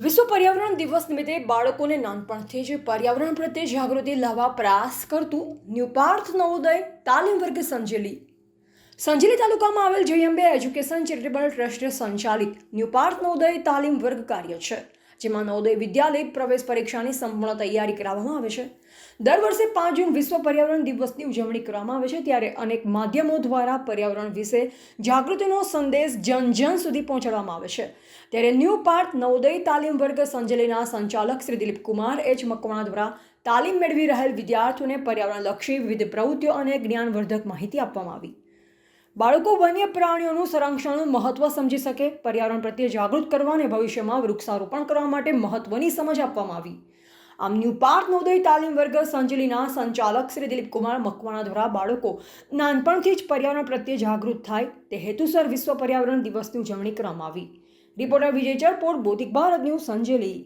વિશ્વ પર્યાવરણ દિવસ નિમિત્તે બાળકોને નાનપણથી જ પર્યાવરણ પ્રત્યે જાગૃતિ લાવવા પ્રયાસ કરતું ન્યુપાર્થ નવોદય તાલીમ વર્ગ સંજેલી. સંજેલી તાલુકામાં આવેલ જયંબે એજ્યુકેશન ચેરિટેબલ ટ્રસ્ટ સંચાલિત ન્યુપાર્થ નવોદય તાલીમ વર્ગ કાર્ય છે. જેમાં નવોદય વિદ્યાલય પ્રવેશ પરીક્ષાની સંપૂર્ણ તૈયારી કરાવવામાં આવે છે. દર વર્ષે પાંચ જૂન વિશ્વ પર્યાવરણ દિવસની ઉજવણી કરવામાં આવે છે, ત્યારે અનેક માધ્યમો દ્વારા પર્યાવરણ વિશે જાગૃતિનો સંદેશ જન જન સુધી પહોંચાડવામાં આવે છે. ત્યારે ન્યૂ પાર્થ નવોદય તાલીમ વર્ગ સંજલીના સંચાલક શ્રી દિલીપ કુમાર એચ. મકવાણા દ્વારા તાલીમ મેળવી રહેલ વિદ્યાર્થીઓને પર્યાવરણલક્ષી વિવિધ પ્રવૃત્તિઓ અને જ્ઞાનવર્ધક માહિતી આપવામાં આવી. બાળકો વન્ય પ્રાણીઓનું સંરક્ષણનું મહત્વ સમજી શકે, પર્યાવરણ પ્રત્યે જાગૃત કરવા અને ભવિષ્યમાં વૃક્ષારોપણ કરવા માટે મહત્વની સમજ આપવામાં આવી. આમ ન્યૂ પાર્ક નવોદય તાલીમ વર્ગ સંજલીના સંચાલક શ્રી દિલીપ કુમાર મકવાણા દ્વારા બાળકો નાનપણથી જ પર્યાવરણ પ્રત્યે જાગૃત થાય, તે હેતુસર વિશ્વ પર્યાવરણ દિવસની ઉજવણી કરવામાં આવી. Reporter Vijay Charpot Bodhik Bharat news, Sanjeli.